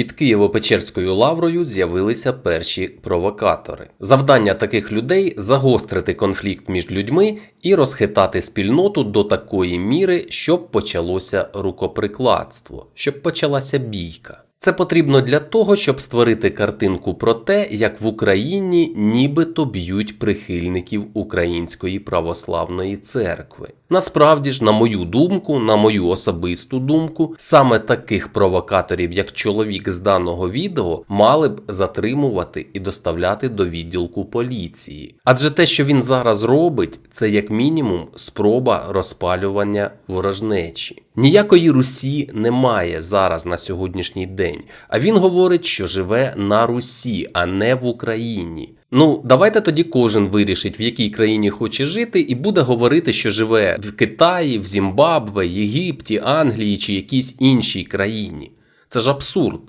Під Києво-Печерською лаврою з'явилися перші провокатори. Завдання таких людей загострити конфлікт між людьми і розхитати спільноту до такої міри, щоб почалося рукоприкладство, щоб почалася бійка. Це потрібно для того, щоб створити картинку про те, як в Україні нібито б'ють прихильників Української православної церкви. Насправді ж, на мою думку, на мою особисту думку, саме таких провокаторів, як чоловік з даного відео, мали б затримувати і доставляти до відділку поліції. Адже те, що він зараз робить, це як мінімум спроба розпалювання ворожнечі. Ніякої Русі немає зараз на сьогоднішній день. А він говорить, що живе на Русі, а не в Україні. Ну, давайте тоді кожен вирішить, в якій країні хоче жити, і буде говорити, що живе в Китаї, в Зімбабве, Єгипті, Англії чи якійсь іншій країні. Це ж абсурд.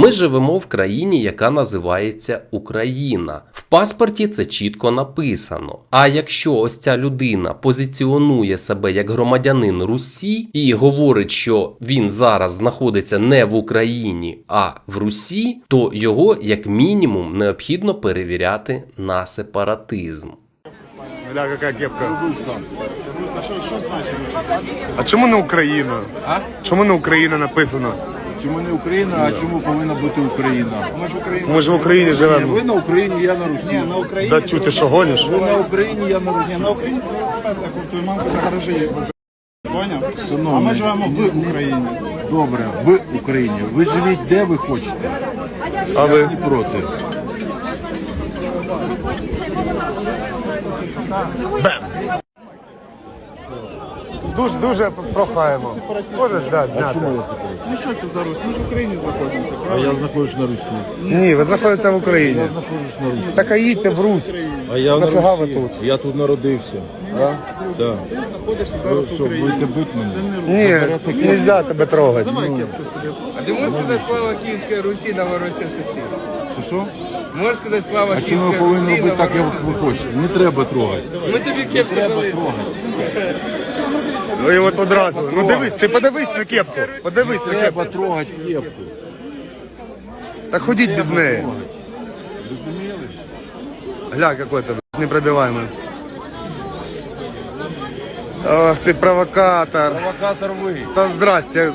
Ми живемо в країні, яка називається Україна. В паспорті це чітко написано. А якщо ось ця людина позиціонує себе як громадянин Русі і говорить, що він зараз знаходиться не в Україні, а в Русі, то його як мінімум необхідно перевіряти на сепаратизм. Гля, какая кепка. А чому не Україна? А? Чому не Україна написано? Чому не Україна, а чому повинна бути Україна? Ми ж в Україні. Ми ж в Україні живемо. ви на Україні, я на Русі. Ні, на Україні. Да тю, ти що гониш? Ви на Україні, я на Русі. Ні, на Україні це велосипед, так от твою мамку за гаражі. Поняв? А ми живемо в Україні. Добре, в Україні. Ви живіть де ви хочете. А Я ви? не проти. Дуже дуже прохаємо. Можеш да, А зняти? чому я секрет? Ну що це за Русь? Ми ж в Україні знаходимося, А правильно? я знаходжусь на Русі. Ні, ви знаходитеся в Україні. Я знаходжусь на Русі. Так а їдьте в Русь. А я на Нафіга ви тут? Я тут народився. Да? Да. Ти знаходишся Ви зараз в що, Україні. будете бити мене? Це не Русь. Ні, не можна тебе трогати. Давай кепку собі. А ти можеш сказати слава Київській Русі на воросі сусід? Чи що? Можеш сказати слава А чому ви Київській повинні Русі робити так, як ви сусід? хочете? Не треба трогати. Ми тобі кепку дали. Ну і от одразу. Ну дивись, ти подивись на кепку. Подивись на кепку. Треба кепку. трогати кепку. Так ходіть без неї. Розуміли? Гля, какой то непробиваемый. Ох ты провокатор. Провокатор ви. Та здрасте.